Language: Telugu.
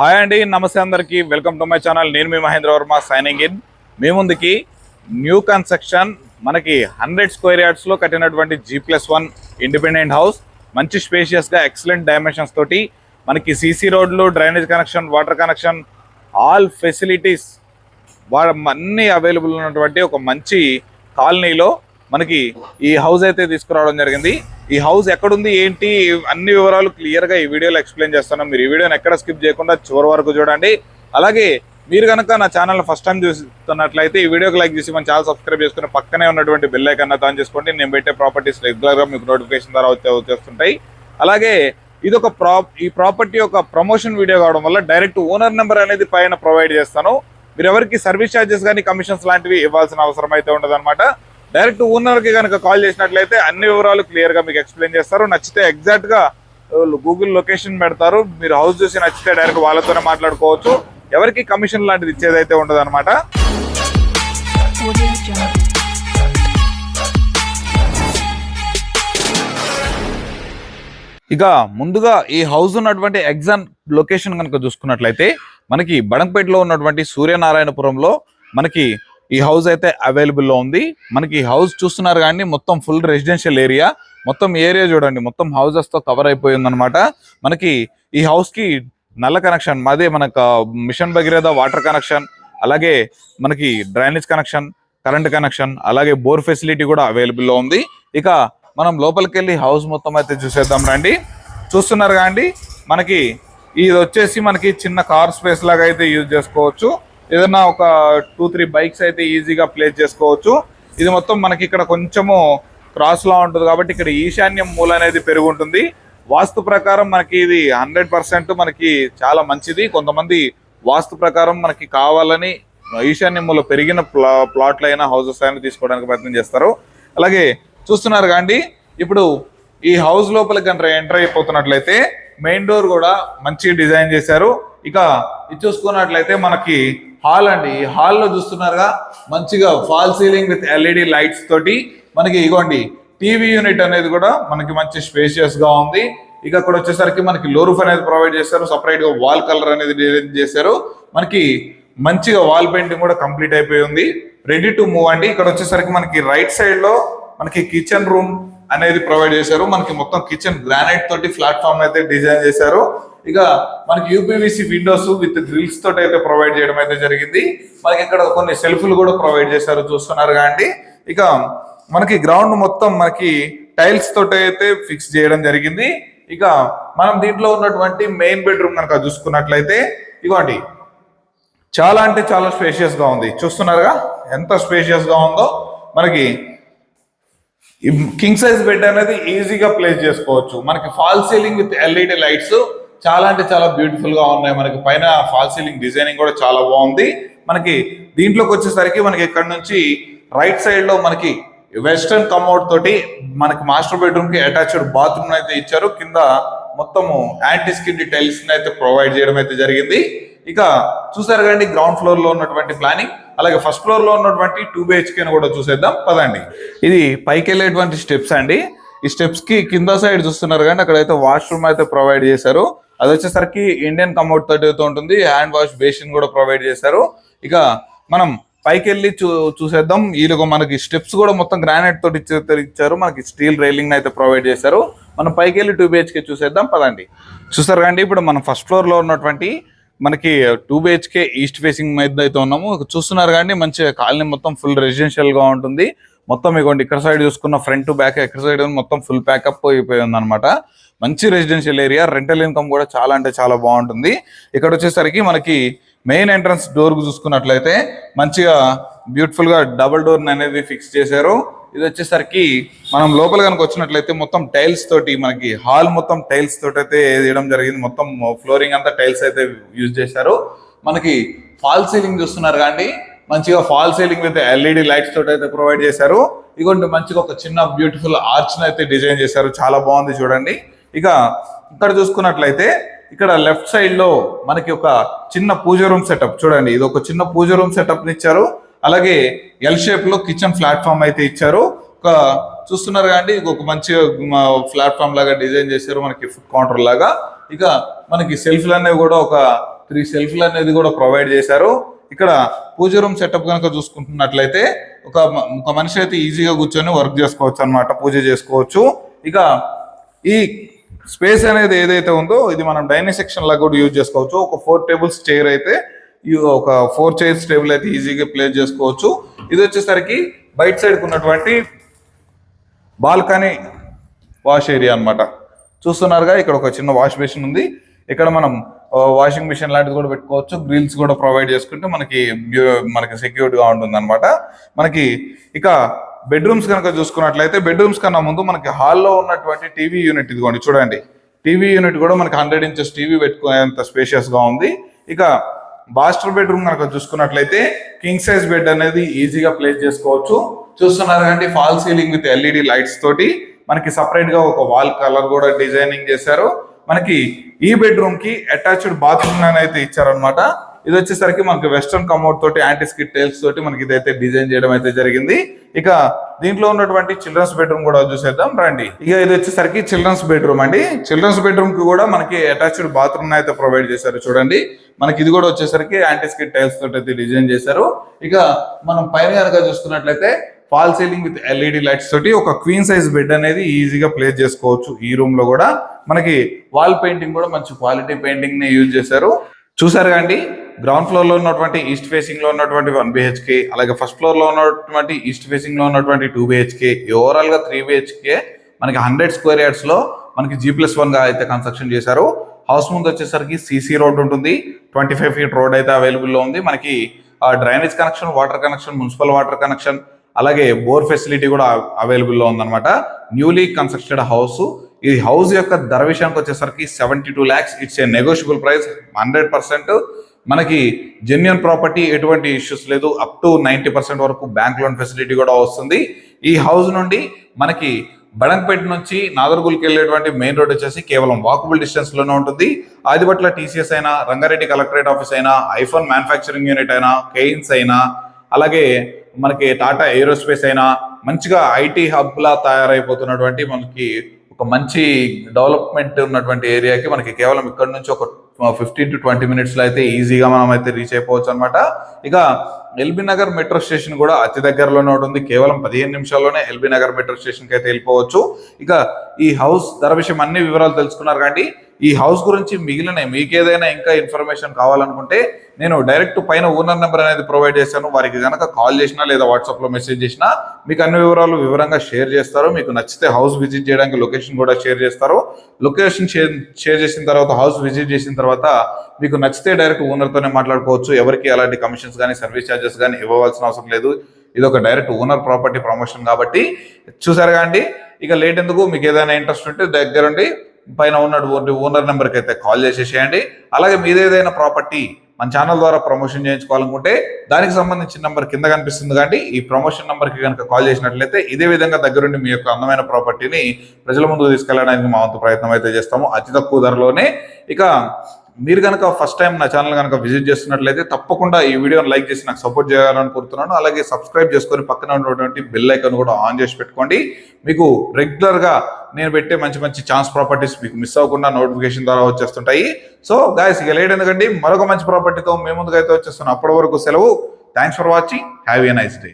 హాయ్ అండి నమస్తే అందరికి. Welcome to my channel. నేను మీ మహేంద్ర వర్మ సైనింగ్ ఇన్ మీ ముందుకి న్యూ కన్స్ట్రక్షన్ మనకి హండ్రెడ్ స్క్వేర్ యార్డ్స్లో కట్టినటువంటి G plus one independent house మంచి స్పేషియస్గా ఎక్సలెంట్ డైమెన్షన్స్ తోటి మనకి సీసీ రోడ్లు drainage connection water connection all facilities అన్నీ అవైలబుల్ ఉన్నటువంటి ఒక మంచి కాలనీలో మనకి ఈ హౌస్ అయితే తీసుకురావడం జరిగింది. ఈ హౌస్ ఎక్కడుంది ఏంటి అన్ని వివరాలు క్లియర్గా ఈ వీడియోలో ఎక్స్ప్లెయిన్ చేస్తాను మీరు ఈ వీడియోని ఎక్కడ స్కిప్ చేయకుండా చివరి వరకు చూడండి. అలాగే మీరు కనుక నా ఛానల్ ఫస్ట్ టైం చూస్తున్నట్లయితే ఈ వీడియోకి లైక్ చేసి మన ఛానల్ సబ్స్క్రైబ్ చేసుకుని పక్కనే ఉన్నటువంటి బెల్ ఐకన్ ఆన్ చేసుకోండి. నేను పెట్టే ప్రాపర్టీస్ రెగ్యులర్గా మీకు నోటిఫికేషన్ ద్వారా వచ్చే వచ్చేస్తుంటాయి. అలాగే ఇది ఒక ప్రా ఈ ప్రాపర్టీ యొక్క ప్రమోషన్ వీడియో కావడం వల్ల డైరెక్ట్ ఓనర్ నెంబర్ అనేది పైన ప్రొవైడ్ చేస్తాను. మీరు ఎవరికి సర్వీస్ ఛార్జెస్ కానీ కమిషన్స్ లాంటివి ఇవ్వాల్సిన అవసరం అయితే ఉండదు డైరెక్ట్ ఓనర్కి కనుక కాల్ చేసినట్లయితే అన్ని వివరాలు క్లియర్గా మీకు ఎక్స్ప్లెయిన్ చేస్తారు. నచ్చితే ఎగ్జాక్ట్గా గూగుల్ లొకేషన్ పెడతారు. మీరు హౌస్ చూసి నచ్చితే డైరెక్ట్ వాళ్ళతోనే మాట్లాడుకోవచ్చు. ఎవరికి కమిషన్ లాంటిది ఇచ్చేదైతే ఉండదు అనమాట ఇక ముందుగా ఈ హౌస్ ఉన్నటువంటి ఎగ్జామ్ లొకేషన్ కనుక చూసుకున్నట్లయితే మనకి బడంపేటలో ఉన్నటువంటి సూర్యనారాయణపురంలో మనకి ఈ హౌస్ అయితే అవైలబుల్లో ఉంది. మనకి ఈ హౌస్ చూస్తున్నారు కానీ మొత్తం ఫుల్ రెసిడెన్షియల్ ఏరియా మొత్తం ఏరియా చూడండి మొత్తం హౌజెస్తో కవర్ అయిపోయింది అనమాట మనకి ఈ హౌస్కి నల్ల కనెక్షన్ అదే మనకు మిషన్ భగీరథ వాటర్ కనెక్షన్ అలాగే మనకి డ్రైనేజ్ కనెక్షన్ కరెంట్ కనెక్షన్ అలాగే బోర్ ఫెసిలిటీ కూడా అవైలబుల్లో ఉంది. ఇక మనం లోపలికి వెళ్ళి హౌస్ మొత్తం అయితే చూసేద్దాం రండి. చూస్తున్నారు కాండి మనకి ఇది వచ్చేసి మనకి చిన్న కార్ స్పేస్ లాగా అయితే యూజ్ చేసుకోవచ్చు. ఏదైనా ఒక టూ త్రీ బైక్స్ అయితే ఈజీగా ప్లేస్ చేసుకోవచ్చు. ఇది మొత్తం మనకి ఇక్కడ కొంచెము క్రాస్లా ఉంటుంది కాబట్టి ఇక్కడ ఈశాన్యం మూల అనేది పెరుగుంటుంది. వాస్తు ప్రకారం మనకి ఇది హండ్రెడ్ పర్సెంట్ మనకి చాలా మంచిది. కొంతమంది వాస్తు ప్రకారం మనకి కావాలని ఈశాన్యంలో పెరిగిన ప్లా ప్లాట్లు అయినా హౌసెస్ అయినా తీసుకోవడానికి ప్రయత్నం చేస్తారు. అలాగే చూస్తున్నారు కాండి ఇప్పుడు ఈ హౌస్ లోపలికి కనుక ఎంటర్ అయిపోతున్నట్లయితే మెయిన్ డోర్ కూడా మంచి డిజైన్ చేశారు. ఇక ఇది చూసుకున్నట్లయితే మనకి హాల్ అండి. ఈ హాల్లో చూస్తున్నారుగా మంచిగా fall ceiling with LED lights తోటి మనకి ఇగోండి టీవీ యూనిట్ అనేది కూడా మనకి మంచి స్పేషియస్గా ఉంది. ఇక అక్కడ వచ్చేసరికి మనకి లోరూఫ్ అనేది ప్రొవైడ్ చేశారు. సపరేట్గా వాల్ కలర్ అనేది డిజైన్ చేశారు. మనకి మంచిగా వాల్ పెయింటింగ్ కూడా కంప్లీట్ అయిపోయి ఉంది. రెడీ టు మూవ్ అండి. ఇక్కడ వచ్చేసరికి మనకి రైట్ సైడ్లో మనకి కిచెన్ రూమ్ అనేది ప్రొవైడ్ చేశారు. మనకి మొత్తం కిచెన్ గ్రానైట్ తోటి ప్లాట్ఫామ్ అయితే డిజైన్ చేశారు. ఇక మనకి యూపీవీసీ విండోస్ విత్ గ్రిల్స్ తోటి అయితే ప్రొవైడ్ చేయడం అయితే జరిగింది. మనకి ఇక్కడ కొన్ని సెల్ఫ్లు కూడా ప్రొవైడ్ చేశారు చూస్తున్నారు కాండి. ఇక మనకి గ్రౌండ్ మొత్తం మనకి టైల్స్ తోటి అయితే ఫిక్స్ చేయడం జరిగింది. ఇక మనం దీంట్లో ఉన్నటువంటి మెయిన్ బెడ్రూమ్ కనుక చూసుకున్నట్లయితే ఇగోండి. చాలా అంటే చాలా స్పేషియస్గా ఉంది. చూస్తున్నారుగా? ఎంత స్పేషియస్గా ఉందో. మనకి కింగ్ సైజ్ బెడ్ అనేది ఈజీగా ప్లేస్ చేసుకోవచ్చు. మనకి fall ceiling with LED lights చాలా అంటే చాలా బ్యూటిఫుల్గా ఉన్నాయి. మనకి పైన ఫాల్ సీలింగ్ డిజైనింగ్ కూడా చాలా బాగుంది. మనకి దీంట్లోకి వచ్చేసరికి మనకి ఇక్కడ నుంచి రైట్ సైడ్లో మనకి వెస్టర్న్ కమౌట్ తోటి మనకి మాస్టర్ బెడ్రూమ్కి అటాచ్డ్ బాత్రూమ్ అయితే ఇచ్చారు. కింద మొత్తము యాంటీ స్కిన్ టైల్స్ అయితే ప్రొవైడ్ చేయడం అయితే జరిగింది. ఇక చూసారు కండి గ్రౌండ్ ఫ్లోర్లో ఉన్నటువంటి ప్లానింగ్ అలాగే ఫస్ట్ ఫ్లోర్లో ఉన్నటువంటి టూ బిహెచ్కే కూడా చూసేద్దాం. పదండి. ఇది పైకి వెళ్ళేటువంటి స్టెప్స్ అండి. ఈ స్టెప్స్కి కింద సైడ్ చూస్తున్నారు కానీ అక్కడైతే వాష్రూమ్ అయితే ప్రొవైడ్ చేశారు. అది వచ్చేసరికి ఇండియన్ కమౌట్ తోటి అయితే ఉంటుంది. హ్యాండ్ వాష్ బేసిన్ కూడా ప్రొవైడ్ చేశారు. ఇక మనం పైకి వెళ్ళి చూ చూసేద్దాం. వీళ్ళకు మనకి స్టెప్స్ కూడా మొత్తం గ్రానైట్ తోటి ఇచ్చారు. మనకి స్టీల్ రైలింగ్ అయితే ప్రొవైడ్ చేశారు. మనం పైకి వెళ్ళి టూ బిహెచ్కే చూసేద్దాం. పదండి. చూస్తారు కండి ఇప్పుడు మనం ఫస్ట్ ఫ్లోర్లో ఉన్నటువంటి మనకి టూ బిహెచ్కే ఈస్ట్ ఫేసింగ్ మీద అయితే ఉన్నాము. చూస్తున్నారు కానీ మంచి కాలనీ మొత్తం ఫుల్ రెసిడెన్షియల్గా ఉంటుంది. మొత్తం ఇగోండి ఇక్కడ సైడ్ చూసుకున్న ఫ్రంట్ టు బ్యాక్ ఎక్కడ సైడ్ మొత్తం ఫుల్ ప్యాకప్ అయిపోయి ఉందన్నమాట. మంచి రెసిడెన్షియల్ ఏరియా రెంటల్ ఇన్కమ్ కూడా చాలా అంటే చాలా బాగుంటుంది. ఇక్కడ వచ్చేసరికి మనకి మెయిన్ ఎంట్రన్స్ డోర్ చూసుకున్నట్లయితే మంచిగా బ్యూటిఫుల్గా డబుల్ డోర్ అనేది ఫిక్స్ చేశారు. ఇది వచ్చేసరికి మనం లోపల కనుక వచ్చినట్లయితే మొత్తం టైల్స్ తోటి మనకి హాల్ మొత్తం టైల్స్ తోటి అయితే వేయడం జరిగింది. మొత్తం ఫ్లోరింగ్ అంతా టైల్స్ అయితే యూజ్ చేశారు. మనకి ఫాల్ సీలింగ్ చూస్తున్నారు కానీ మంచిగా fall ceiling with LED lights తోటి అయితే ప్రొవైడ్ చేశారు. ఇదిగోండి మంచిగా ఒక చిన్న బ్యూటిఫుల్ ఆర్చ్ అయితే డిజైన్ చేశారు. చాలా బాగుంది చూడండి. ఇక ఇక్కడ చూసుకున్నట్లయితే ఇక్కడ లెఫ్ట్ సైడ్లో మనకి ఒక చిన్న పూజ రూమ్ సెటప్ చూడండి. ఇది ఒక చిన్న పూజ రూమ్ సెటప్ ఇచ్చారు. అలాగే ఎల్ షేప్లో కిచెన్ ప్లాట్ఫామ్ అయితే ఇచ్చారు. ఒక చూస్తున్నారు కానీ ఇది ఒక మంచి ప్లాట్ఫామ్ లాగా డిజైన్ చేశారు మనకి ఫుడ్ కౌంటర్ లాగా. ఇక మనకి సెల్ఫ్లు అనేవి కూడా ఒక త్రీ సెల్ఫ్లు అనేది కూడా ప్రొవైడ్ చేశారు. ఇక్కడ పూజ రూమ్ సెటప్ కనుక చూసుకుంటున్నట్లయితే ఒక ఒక మనిషి అయితే ఈజీగా కూర్చొని వర్క్ చేసుకోవచ్చు అన్నమాట పూజ చేసుకోవచ్చు. ఇక ఈ స్పేస్ అనేది ఏదైతే ఉందో ఇది మనం డైనింగ్ సెక్షన్ లాగా కూడా యూజ్ చేసుకోవచ్చు. ఒక ఫోర్ టేబుల్స్ చైర్ అయితే ఈ- ఒక ఫోర్ చైర్స్ టేబుల్ అయితే ఈజీగా ప్లేస్ చేసుకోవచ్చు. ఇది వచ్చేసరికి బయట సైడ్ ఉన్నటువంటి బాల్కనీ వాష్ ఏరియా అన్నమాట. చూస్తున్నారుగా ఇక్కడ ఒక చిన్న వాష్ బేసిన్ ఉంది. ఇక్కడ మనం వాషింగ్ మిషన్ లాంటిది కూడా పెట్టుకోవచ్చు. గ్రిల్స్ కూడా ప్రొవైడ్ చేసుకుంటే మనకి మనకి సెక్యూర్డ్గా ఉంటుంది అనమాట మనకి ఇక బెడ్రూమ్స్ కనుక చూసుకున్నట్లయితే బెడ్రూమ్స్ కన్నా ముందు మనకి హాల్లో ఉన్నటువంటి టీవీ యూనిట్ ఇదిగోండి చూడండి. టీవీ యూనిట్ కూడా మనకి హండ్రెడ్ ఇంచెస్ టీవీ పెట్టుకునేంత స్పేషియస్గా ఉంది. ఇక మాస్టర్ బెడ్రూమ్ కనుక చూసుకున్నట్లయితే కింగ్ సైజ్ బెడ్ అనేది ఈజీగా ప్లేస్ చేసుకోవచ్చు. చూస్తున్నారు కండి fall ceiling with LED lights తోటి మనకి సపరేట్గా ఒక వాల్ కలర్ కూడా డిజైనింగ్ చేశారు. మనకి ఈ బెడ్రూమ్కి అటాచ్డ్ బాత్రూమ్ అయితే ఇచ్చారనమాట ఇది వచ్చేసరికి మనకి వెస్ట్రన్ కమోడ్ తోటి యాంటీస్కిట్ టైల్స్ తోటి మనకి ఇదైతే డిజైన్ చేయడం అయితే జరిగింది. ఇక దీంట్లో ఉన్నటువంటి చిల్డ్రన్స్ బెడ్రూమ్ కూడా చూసేద్దాం రండి. ఇక ఇది వచ్చేసరికి చిల్డ్రన్స్ బెడ్రూమ్ అండి. చిల్డ్రన్స్ బెడ్రూమ్కి కూడా మనకి అటాచ్డ్ బాత్రూమ్ అయితే ప్రొవైడ్ చేశారు చూడండి. మనకి ఇది కూడా వచ్చేసరికి యాంటీస్కిట్ టైల్స్ తోటి అయితే డిజైన్ చేశారు. ఇక మనం పైన కనుక చూసుకున్నట్లయితే fall ceiling with LED lights తోటి ఒక క్వీన్ సైజ్ బెడ్ అనేది ఈజీగా ప్లేస్ చేసుకోవచ్చు. ఈ రూమ్లో కూడా మనకి వాల్ పెయింటింగ్ కూడా మంచి క్వాలిటీ పెయింటింగ్ని యూజ్ చేశారు. చూసారు అండి? గ్రౌండ్ ఫ్లోర్లో ఉన్నటువంటి ఈస్ట్ ఫేసింగ్లో ఉన్నటువంటి వన్ బిహెచ్కే అలాగే ఫస్ట్ ఫ్లోర్లో ఉన్నటువంటి ఈస్ట్ ఫేసింగ్లో ఉన్నటువంటి టూ బిహెచ్కే ఓవరాల్గా త్రీ బిహెచ్కే మనకి హండ్రెడ్ స్క్వేర్ యార్డ్స్లో మనకి జీ ప్లస్ వన్గా అయితే కన్స్ట్రక్షన్ చేశారు. హౌస్ ముందు వచ్చేసరికి సీసీ రోడ్ ఉంటుంది. ట్వంటీ ఫైవ్ ఫీట్ రోడ్ అయితే అవైలబుల్లో ఉంది. మనకి drainage connection water connection municipal water connection అలాగే బోర్ ఫెసిలిటీ కూడా అవైలబుల్లో ఉందన్నమాట. Newly constructed house. ఈ హౌస్ యొక్క ధర విషయానికి వచ్చేసరికి seventy two lakhs. It's a negotiable price hundred percent మనకి జెన్యున్ ప్రాపర్టీ ఎటువంటి ఇష్యూస్ లేదు. అప్ టు నైంటీ పర్సెంట్ వరకు బ్యాంక్ లోన్ ఫెసిలిటీ కూడా వస్తుంది. ఈ హౌస్ నుండి మనకి బడంపేట నుంచి నాదర్గుల్కి వెళ్ళేటువంటి మెయిన్ రోడ్ వచ్చేసి కేవలం వాకబుల్ డిస్టెన్స్లోనే ఉంటుంది. ఆదిపట్ల టీసీఎస్ అయినా రంగారెడ్డి కలెక్టరేట్ ఆఫీస్ అయినా ఐఫోన్ మ్యానుఫ్యాక్చరింగ్ యూనిట్ అయినా కెయిన్స్ అయినా అలాగే మనకి టాటా ఏరోస్పేస్ అయినా మంచిగా ఐటీ హబ్లా తయారైపోతున్నటువంటి మనకి ఒక మంచి డెవలప్మెంట్ ఉన్నటువంటి ఏరియాకి మనకి కేవలం ఇక్కడ నుంచి ఒక ఫిఫ్టీన్ టు ట్వంటీ మినిట్స్లో అయితే ఈజీగా మనం అయితే రీచ్ అయిపోవచ్చు అనమాట ఇక ఎల్బీ నగర్ మెట్రో స్టేషన్ కూడా అతి దగ్గరలోనే ఉంటుంది. కేవలం పదిహేను నిమిషాల్లోనే ఎల్బీ నగర్ మెట్రో స్టేషన్కి అయితే వెళ్ళిపోవచ్చు. ఇక ఈ హౌస్ ధర విషయం అన్ని వివరాలు తెలుసుకున్నారు కానీ ఈ హౌస్ గురించి మిగిలిన మీకు ఏదైనా ఇంకా ఇన్ఫర్మేషన్ కావాలనుకుంటే నేను డైరెక్ట్ పైన ఓనర్ నెంబర్ అనేది ప్రొవైడ్ చేశాను. వారికి కనుక కాల్ చేసినా లేదా వాట్సాప్లో మెసేజ్ చేసినా మీకు అన్ని వివరాలు వివరంగా షేర్ చేస్తారు. మీకు నచ్చితే హౌస్ విజిట్ చేయడానికి లొకేషన్ కూడా షేర్ చేస్తారు. లొకేషన్ షేర్ షేర్ చేసిన తర్వాత హౌస్ విజిట్ చేసిన తర్వాత మీకు నచ్చితే డైరెక్ట్ ఓనర్తోనే మాట్లాడుకోవచ్చు. ఎవరికి ఎలాంటి కమిషన్స్ కానీ సర్వీస్ ఛార్జెస్ కానీ ఇవ్వవలసిన అవసరం లేదు. ఇది ఒక డైరెక్ట్ ఓనర్ ప్రాపర్టీ ప్రమోషన్ కాబట్టి చూసారు అండి. ఇక లేట్ ఎందుకు? మీకు ఏదైనా ఇంట్రెస్ట్ ఉంటే దగ్గరుండి పైన ఉన్నటువంటి ఓనర్ నెంబర్కి అయితే కాల్ చేసేసేయండి అలాగే మీదేదైనా ప్రాపర్టీ మన ఛానల్ ద్వారా ప్రమోషన్ చేయించుకోవాలనుకుంటే దానికి సంబంధించిన నెంబర్ కింద కనిపిస్తుంది కాబట్టి ఈ ప్రమోషన్ నెంబర్కి కనుక కాల్ చేసినట్లయితే ఇదే విధంగా దగ్గరుండి మీ యొక్క అందమైన ప్రాపర్టీని ప్రజల ముందుకు తీసుకెళ్ళడానికి మా వంతు ప్రయత్నం అయితే చేస్తాము. అతి తక్కువ ధరలోనే. ఇక మీరు కనుక ఫస్ట్ టైం నా ఛానల్ కనుక విజిట్ చేస్తున్నట్లయితే తప్పకుండా ఈ వీడియోని లైక్ చేసి నాకు సపోర్ట్ చేయాలని కోరుతున్నాను. అలాగే సబ్స్క్రైబ్ చేసుకొని పక్కన ఉన్నటువంటి బెల్ ఐకాన్ కూడా ఆన్ చేసి పెట్టుకోండి. మీకు రెగ్యులర్గా నేను పెట్టే మంచి మంచి ఛాన్స్ ప్రాపర్టీస్ మీకు మిస్ అవ్వకుండా నోటిఫికేషన్ ద్వారా వచ్చేస్తుంటాయి. సో గాయస్ ఇక లేట్ ఎందుకండి? మరొక మంచి ప్రాపర్టీతో మేము ముందుకైతే వచ్చేస్తున్నాం అప్పటి వరకు సెలవు. Thanks for watching have a nice day